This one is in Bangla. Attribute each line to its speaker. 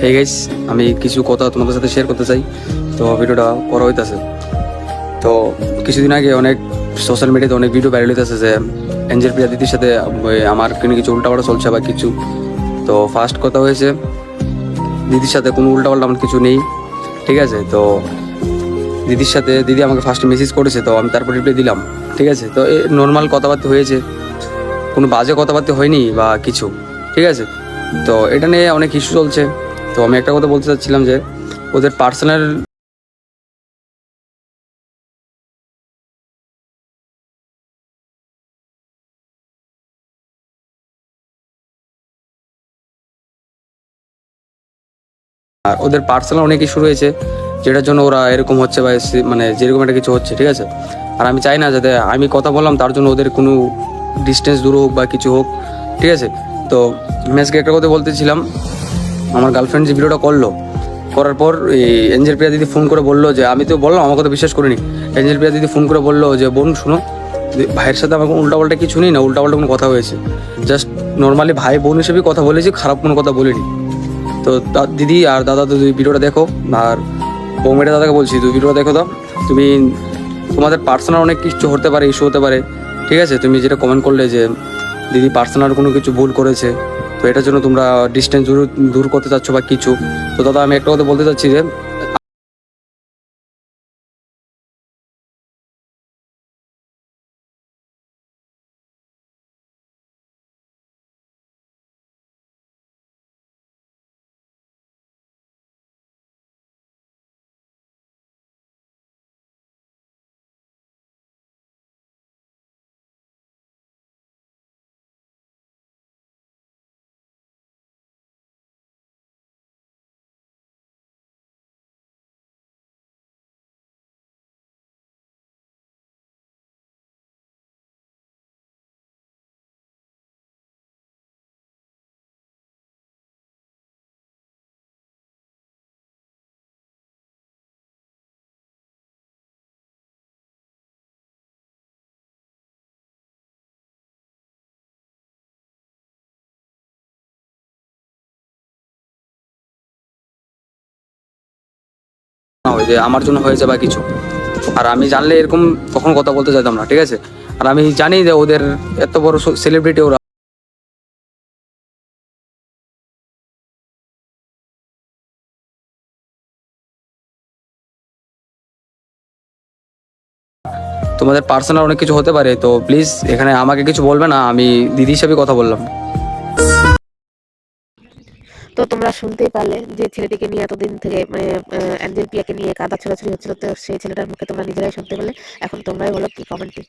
Speaker 1: হে গাইস আমি কিছু কথা তোমাদের সাথে শেয়ার করতে চাই। তো ভিডিওটা করা হইতাছে। তো কিছুদিন আগে অনেক সোশ্যাল মিডিয়াতে অনেক ভিডিও ভাইরাল হইতেছে যে এঞ্জেল প্রিয়া দিদির সাথে আমার কিছু উল্টাপাল্টা চলছে বা কিছু। তো ফার্স্ট কথা হয়েছে, দিদির সাথে কোনো উল্টাপাল্টা আমার কিছু নেই। ঠিক আছে? তো দিদির সাথে, দিদি আমাকে ফার্স্টে মেসেজ করেছে, তো আমি তারপর রিপ্লাই দিলাম। ঠিক আছে? তো এই নর্মাল কথাবার্তা হয়েছে। কোনো বাজে কথাবার্তা হয়নি বা কিছু। ঠিক আছে? তো এটা নিয়ে অনেক ইস্যু চলছে। তো আমি একটা কথা বলতে চাচ্ছিলাম যে ওদের পার্সোনাল আর ওদের পার্সোনাল অনেক ইস্যু রয়েছে, যেটার জন্য ওরা এরকম হচ্ছে বা মানে যেরকম একটা কিছু হচ্ছে, ঠিক আছে? আর আমি চাই না যাতে আমি কথা বললাম, তার জন্য ওদের কোনো ডিস্টেন্স দূর হোক বা কিছু হোক, ঠিক আছে? তো আজকে একটা কথা বলতেছিলাম আমার গার্লফ্রেন্ড যে ভিডিওটা করল, করার পর এঞ্জেল প্রিয়া দিদি ফোন করে বলল যে, আমি তো বললাম আমার কথা বিশ্বাস করিনি। এঞ্জেল প্রিয়া দিদি ফোন করে বলল যে, বোন, শুনো ভাইয়ের সাথে আমার কোনো উল্টাপাল্টা কিছু নেই না, উল্টাপাল্টা কোনো কথা হয়েছে। জাস্ট নর্মালি ভাই বোন হিসেবেই কথা বলেছি, খারাপ কোনো কথা বলিনি। তো দিদি আর দাদা তুই ভিডিওটা দেখো, আর বৌমেটা দাদাকে বলছি তুই ভিডিওটা দেখো তো। তুমি তোমাদের পার্সোনাল অনেক কিছু হতে পারে ইস্যু হতে পারে। ঠিক আছে? তুমি যেটা কমেন্ট করলে যে, দিদি পার্সোনাল কোনো কিছু ভুল করেছে এটার জন্য তোমরা ডিস্টেন্স দূর করতে চাচ্ছ বা কিছু। তো দাদা, আমি একটা কথা বলতে চাচ্ছি যে না হয় যে আমার জন্য হয়েছে বা কিছু। আর আমি জানলে এরকম কখনো কথা বলতে চাইতাম না, ঠিক আছে? আর আমি জানি যে ওদের এত বড় সেলিব্রিটি ওরা তোমাদের পার্সোনাল অনেক কিছু হতে পারে, তো প্লিজ এখানে আমাকে কিছু বলবে না, আমি দিদি হিসাবে কথা বললাম।
Speaker 2: তো তোমরা শুনতেই পারলে যে ছেলেটিকে নিয়ে এতদিন থেকে মানে অ্যাঞ্জেল পিয়াকে নিয়ে কাদা ছোড়াছুড়ি হচ্ছিল, তো সেই ছেলেটার মুখে তোমরা নিজেরাই শুনতে পারলে এখন তোমরাই বলো কি কমেন্টে